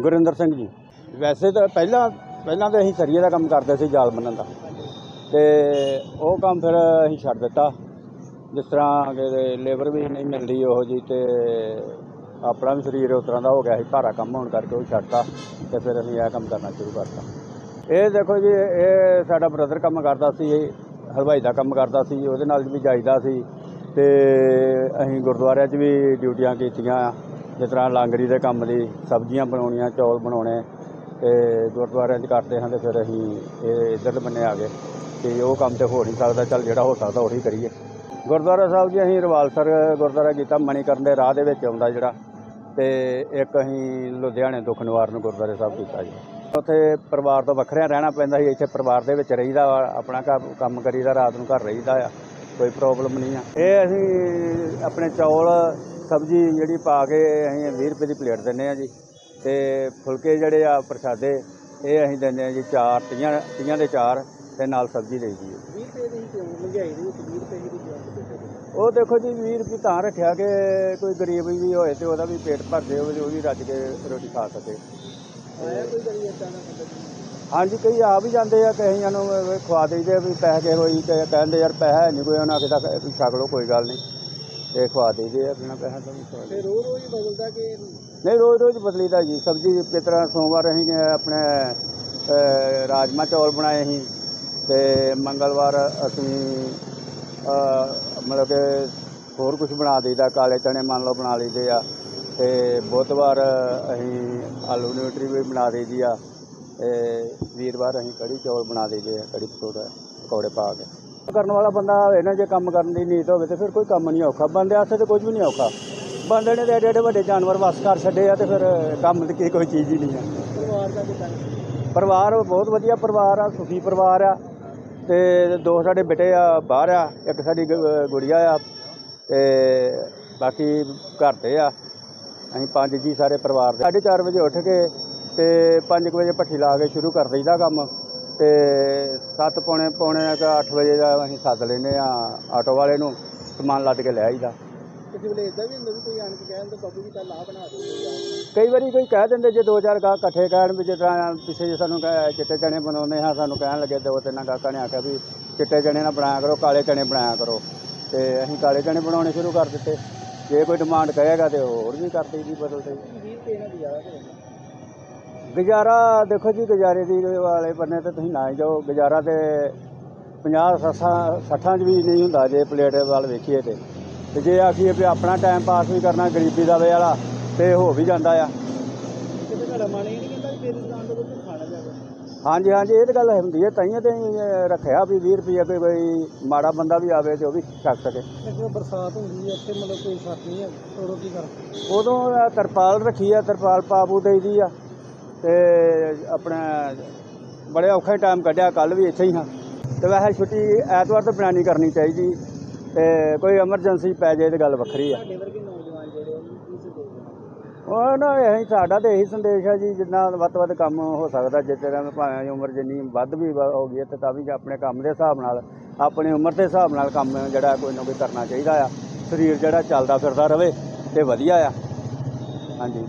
ਗੁਰਿੰਦਰ ਸਿੰਘ ਜੀ। ਵੈਸੇ ਤਾਂ ਪਹਿਲਾਂ ਪਹਿਲਾਂ ਤਾਂ ਅਸੀਂ ਸਰੀਏ ਦਾ ਕੰਮ ਕਰਦੇ ਸੀ ਜਾਲ ਬੰਨਣ ਦਾ। ਤੇ ਉਹ ਕੰਮ ਫਿਰ ਅਸੀਂ ਛੱਡ ਦਿੱਤਾ। ਜਿਸ ਤਰ੍ਹਾਂ ਕਿ ਲੇਬਰ ਵੀ ਨਹੀਂ ਮਿਲਦੀ ਉਹ ਜੀ ਤੇ ਆਪਣਾ ਵੀ ਸਰੀਰ ਉਸ ਤਰ੍ਹਾਂ ਦਾ ਹੋ ਗਿਆ ਸੀ। ਭਾਰਾ ਕੰਮ ਹੋਣ ਕਰਕੇ ਉਹ ਛੱਡਤਾ ਤੇ ਫਿਰ ਅਸੀਂ ਇਹ ਕੰਮ ਕਰਨਾ ਸ਼ੁਰੂ ਕਰਤਾ। ਇਹ ਦੇਖੋ ਜੀ, ਇਹ ਸਾਡਾ ਬ੍ਰਦਰ ਕੰਮ ਕਰਦਾ ਸੀ, ਹਲਵਾਈ ਦਾ ਕੰਮ ਕਰਦਾ ਸੀ, ਉਹਦੇ ਨਾਲ ਵੀ ਜਾਈਦਾ ਸੀ। ਤੇ ਅਸੀਂ ਗੁਰਦੁਆਰਿਆਂ 'ਚ ਵੀ ਡਿਊਟੀਆਂ ਕੀਤੀਆਂ। ਜਿਸ ਤਰ੍ਹਾਂ ਲਾਂਗਰੀ ਦੇ ਕੰਮ ਲਈ ਸਬਜ਼ੀਆਂ ਬਣਾਉਣੀਆਂ, ਚੌਲ ਬਣਾਉਣੇ ਤੇ ਗੁਰਦੁਆਰਿਆਂ 'ਚ ਕਰਦੇ ਹਾਂ ਤੇ ਫਿਰ ਅਸੀਂ ਇਹ ਇੱਧਰ ਬੰਨੇ ਆ ਗਏ ਤੇ ਉਹ ਕੰਮ ਤੇ ਹੋ ਨਹੀਂ ਸਕਦਾ, ਚੱਲ ਜਿਹੜਾ ਹੋ ਸਕਦਾ ਉਹੀ ਕਰੀਏ। ਗੁਰਦੁਆਰਾ ਸਾਹਿਬ ਜੀ, ਅਸੀਂ ਰਵਾਲਸਰ ਗੁਰਦੁਆਰਾ ਕੀਤਾ ਮਣੀਕਰਨ ਦੇ ਰਾਹ ਦੇ ਵਿੱਚ ਆਉਂਦਾ ਜਿਹੜਾ ਤੇ ਇੱਕ ਅਸੀਂ ਲੁਧਿਆਣੇ ਦੁੱਖ ਨਿਵਾਰਨ ਗੁਰਦੁਆਰੇ ਸਾਹਿਬ ਕੀਤਾ ਜੀ। ਉੱਥੇ ਪਰਿਵਾਰ ਤੋਂ ਵੱਖਰਿਆਂ ਰਹਿਣਾ ਪੈਂਦਾ ਸੀ, ਇੱਥੇ ਪਰਿਵਾਰ ਦੇ ਵਿੱਚ ਰਹੀਦਾ ਵਾ, ਆਪਣਾ ਘਰ- ਕੰਮ ਕਰੀਦਾ, ਰਾਤ ਨੂੰ ਘਰ ਰਹੀਦਾ ਆ, ਕੋਈ ਪ੍ਰੋਬਲਮ ਨਹੀਂ ਆ। ਇਹ ਅਸੀਂ ਆਪਣੇ ਚੌਲ ਸਬਜ਼ੀ ਜਿਹੜੀ ਪਾ ਕੇ ਅਸੀਂ 20 ਰੁਪਏ ਦੀ ਪਲੇਟ ਦਿੰਨੇ ਆ ਜੀ ਤੇ ਫੁਲਕੇ ਜਿਹੜੇ ਆ ਪ੍ਰਸ਼ਾਦੇ ਇਹ ਅਸੀਂ ਦਿੰਦੇ ਆ ਜੀ ਚਾਰ ਤੀਆਂ ਤੀਆਂ ਦੇ ਚਾਰ ਤੇ ਨਾਲ ਸਬਜ਼ੀ ਲਈ ਦੀ 20 ਰੁਪਏ ਦੀ ਕਿਉਂ ਮਹਿੰਗਾਈ ਦੇ ਵਿੱਚ 20 ਰੁਪਏ ਦੀ ਕਿਉਂ ਉਹ ਦੇਖੋ ਜੀ 20 ਰੁਪਏ ਤਾਂ ਰੱਖਿਆ ਕਿ ਕੋਈ ਗਰੀਬ ਵੀ ਹੋਏ ਤੇ ਉਹਦਾ ਵੀ ਪੇਟ ਭਰ ਜੇ ਉਹ ਵੀ ਰੱਜ ਕੇ ਰੋਟੀ ਖਾ ਸਕੇ। ਆਇਆ ਕੋਈ ਕਰੀ ਇਦਾਂ ਦਾ ਮਤਲਬ ਹਾਂਜੀ ਕਈ ਆ ਵੀ ਜਾਂਦੇ ਆ ਕਈਆਂ ਨੂੰ ਖਵਾ ਦੇਈਦੇ ਵੀ ਪੈਸੇ ਹੋਈ ਕਿ ਕਹਿੰਦੇ ਯਾਰ ਪੈਸਾ ਨਹੀਂ ਕੋਈ ਉਹਨਾਂ ਵੀ ਛਕ ਲਓ ਕੋਈ ਗੱਲ ਨਹੀਂ। ਤੇ ਖਵਾ ਦੇਈਦੇ ਆ ਬਿਨਾਂ ਪੈਸਾ ਤੋਂ ਵੀ ਖਵਾ ਤੇ ਦੇਈਦੇ। ਰੋਜ਼ ਰੋਜ਼ ਬਦਲਦਾ ਕਿ ਨਹੀਂ? ਰੋਜ਼ ਰੋਜ਼ ਬਦਲੀਦਾ ਜੀ। ਸਬਜ਼ੀ ਜਿਸ ਤਰ੍ਹਾਂ ਸੋਮਵਾਰ ਅਸੀਂ ਆਪਣੇ ਅਹ, ਰਾਜਮਾ ਚੌਲ ਬਣਾਏ ਸੀ ਤੇ ਮੰਗਲਵਾਰ ਅਸੀਂ ਅਹ, ਮਤਲਬ ਕਿ ਹੋਰ ਕੁਝ ਬਣਾ ਦਈਦਾ ਕਾਲੇ ਚਣੇ ਮੰਨ ਲਓ ਬਣਾ ਲਈਦੇ ਆ ਤੇ ਬੁੱਧਵਾਰ ਅਸੀਂ ਆਲੂ ਨਿਊਟਰੀ ਵੀ ਬਣਾ ਦਈਦੀ ਆ ਤੇ ਵੀਰਵਾਰ ਅਸੀਂ ਕੜੀ ਚੌਲ ਬਣਾ ਦਈਦੇ ਆ ਕੜੀ ਪਕੌੜਾ ਪਕੌੜੇ ਪਾ ਕੇ। ਕਰਨ ਵਾਲਾ ਬੰਦਾ ਹੋਵੇ ਨਾ ਜੇ ਕੰਮ ਕਰਨ ਦੀ ਨੀਤ ਹੋਵੇ ਤੇ ਫਿਰ ਕੋਈ ਕੰਮ ਨਹੀਂ ਔਖਾ। ਬੰਦੇ ਵਾਸਤੇ ਤੇ ਕੁਝ ਵੀ ਨਹੀਂ ਔਖਾ। ਬੰਦੇ ਨੇ ਤੇ ਏਡੇ ਏਡੇ ਵੱਡੇ ਜਾਨਵਰ ਵਸ ਕਰ ਛੱਡੇ ਆ ਤੇ ਫਿਰ ਕੰਮ ਦੀ ਕੀ ਕੋਈ ਚੀਜ਼ ਹੀ ਨਹੀਂ ਆ। ਪਰਿਵਾਰ ਦਾ ਕਿਦਾਂ? ਪਰਿਵਾਰ ਬਹੁਤ ਵਧੀਆ ਪਰਿਵਾਰ ਆ ਸੁਖੀ ਪਰਿਵਾਰ ਆ ਤੇ ਦੋ ਸਾਡੇ ਬੇਟੇ ਆ ਬਾਹਰ ਆ ਇੱਕ ਸਾਡੀ ਗੁੜੀਆ ਆ ਤੇ ਬਾਕੀ ਘਰ ਤੇ ਆ। ਅਸੀਂ ਪੰਜ ਜੀ ਸਾਰੇ ਪਰਿਵਾਰ ਦੇ। 4:30 ਵਜੇ ਉੱਠ ਕੇ ਤੇ 5 ਵਜੇ ਭੱਠੀ ਲਾ ਕੇ ਸ਼ੁਰੂ ਕਰ ਦਈਦਾ ਕੰਮ। ਤੇ 7 ਪੌਣੇ ਪੌਣੇ 8 ਵਜੇ ਦਾ ਅਸੀਂ ਸੱਦ ਲੈਨੇ ਆ ਆਟੋ ਵਾਲੇ ਨੂੰ ਸਮਾਨ ਲੱਦ ਕੇ ਲੈ ਆਈਦਾ। ਕਿਸੇ ਵੇਲੇ ਇਦਾਂ ਵੀ ਹੁੰਦਾ ਵੀ ਕੋਈ ਆਣ ਕੇ ਕਹਿ ਦਿੰਦਾ ਬਾਬੂ ਜੀ ਕੱਲ ਆ ਬਣਾ ਦਿਓ ਕਈ ਵਾਰੀ ਕੋਈ ਕਹਿ ਦਿੰਦੇ ਜੇ ਦੋ ਚਾਰ ਗਾਹ ਇਕੱਠੇ ਕਹਿਣ ਵੀ ਜਿਸ ਤਰ੍ਹਾਂ ਪਿੱਛੇ ਜੇ ਸਾਨੂੰ ਚਿੱਟੇ ਚਣੇ ਬਣਾਉਂਦੇ ਹਾਂ ਸਾਨੂੰ ਕਹਿਣ ਲੱਗੇ ਦੋ ਤਿੰਨ ਗਾਹਕਾਂ ਨੇ ਆਖਿਆ ਵੀ ਚਿੱਟੇ ਚਣੇ ਨਾ ਬਣਾਇਆ ਕਰੋ ਕਾਲੇ ਚਣੇ ਬਣਾਇਆ ਕਰੋ। ਤੇ ਅਸੀਂ ਕਾਲੇ ਚਣੇ ਬਣਾਉਣੇ ਸ਼ੁਰੂ ਕਰ ਦਿੱਤੇ। ਜੇ ਕੋਈ ਡਿਮਾਂਡ ਕਹੇਗਾ ਤੇ ਹੋਰ ਵੀ ਕਰ ਦਈਦੀ ਬਦਲ ਦੇ 20 ਰੁਪਏ ਨਾਲ ਗੁਜ਼ਾਰਾ ਕਰੋ ਗੁਜ਼ਾਰਾ ਦੇਖੋ ਜੀ ਗੁਜ਼ਾਰੇ ਦੀ ਵਾਲੇ ਬੰਨੇ ਤੇ ਤੁਸੀਂ ਨਾ ਹੀ ਜਾਓ। ਗੁਜ਼ਾਰਾ ਤੇ 50 ਸੱਸਾਂ 60 ਚ ਵੀ ਨਹੀਂ ਹੁੰਦਾ ਜੇ ਪਲੇਟ ਵੱਲ ਵੇਖੀਏ ਤੇ। ਤੇ ਜੇ ਆਖੀਏ ਵੀ ਆਪਣਾ ਟਾਈਮ ਪਾਸ ਵੀ ਕਰਨਾ ਗਰੀਬੀ ਦਾ ਵੇ ਵਾਲਾ ਤੇ ਹੋ ਵੀ ਜਾਂਦਾ ਆ। ਕਿਤੇ ਘੜਾ ਮਨ ਹੀ ਨਹੀਂ ਕਹਿੰਦਾ ਵੀ ਮੇਰੀ ਦੁਕਾਨ ਤੋਂ ਕੁਝ ਖਾਣਾ ਜਾਵੇ। ਹਾਂਜੀ ਹਾਂਜੀ ਇਹ ਤਾਂ ਗੱਲ ਹੁੰਦੀ ਹੈ ਤਾਈਆਂ ਤੇ ਰੱਖਿਆ ਵੀ 20 ਰੁਪਏ ਕੋਈ ਕੋਈ ਮਾੜਾ ਬੰਦਾ ਵੀ ਆਵੇ ਤੇ ਉਹ ਵੀ ਛਕ ਸਕੇ। ਜਦੋਂ ਬਰਸਾਤ ਹੁੰਦੀ ਹੈ ਇੱਥੇ ਮਤਲਬ ਕੋਈ ਛੱਤ ਨਹੀਂ ਹੈ ਉਦੋਂ ਕੀ ਕਰ ਉਦੋਂ ਤਰਪਾਲ ਰੱਖੀ ਆ ਤਰਪਾਲ ਪਾਪੂ ਦੇਈਦੀ ਆ। ਤੇ ਆਪਣਾ ਬੜੇ ਔਖੇ ਟਾਈਮ ਕੱਢਿਆ ਕੱਲ ਵੀ ਇੱਥੇ ਹੀ ਹਾਂ। ਤੇ ਵੈਸੇ ਛੁੱਟੀ ਐਤਵਾਰ ਤੋਂ ਬਣਾਣੀ ਕਰਨੀ ਚਾਹੀਦੀ। ਤੇ ਕੋਈ ਐਮਰਜੈਂਸੀ ਪੈ ਜਾਏ ਤੇ ਗੱਲ ਵੱਖਰੀ ਆ। ਉਹ ਨਾ ਇਹੀ ਸਾਡਾ ਤੇ ਇਹੀ ਸੰਦੇਸ਼ ਹੈ ਜੀ ਜਿੰਨਾ ਵੱਧ ਵੱਧ ਕੰਮ ਹੋ ਸਕਦਾ ਜਿਸ ਤਰ੍ਹਾਂ ਭਾਵੇਂ ਉਮਰ ਜਿੰਨੀ ਵੱਧ ਵੀ ਹੋ ਗਈ ਤੇ ਤਾਂ ਵੀ ਆਪਣੇ ਕੰਮ ਦੇ ਹਿਸਾਬ ਨਾਲ ਆਪਣੀ ਉਮਰ ਦੇ ਹਿਸਾਬ ਨਾਲ ਕੰਮ ਜਿਹੜਾ ਕੋਈ ਨਾ ਕੋਈ ਕਰਨਾ ਚਾਹੀਦਾ ਆ। ਸਰੀਰ ਜਿਹੜਾ ਚੱਲਦਾ ਫਿਰਦਾ ਰਵੇ ਤੇ ਵਧੀਆ ਆ। ਹਾਂਜੀ।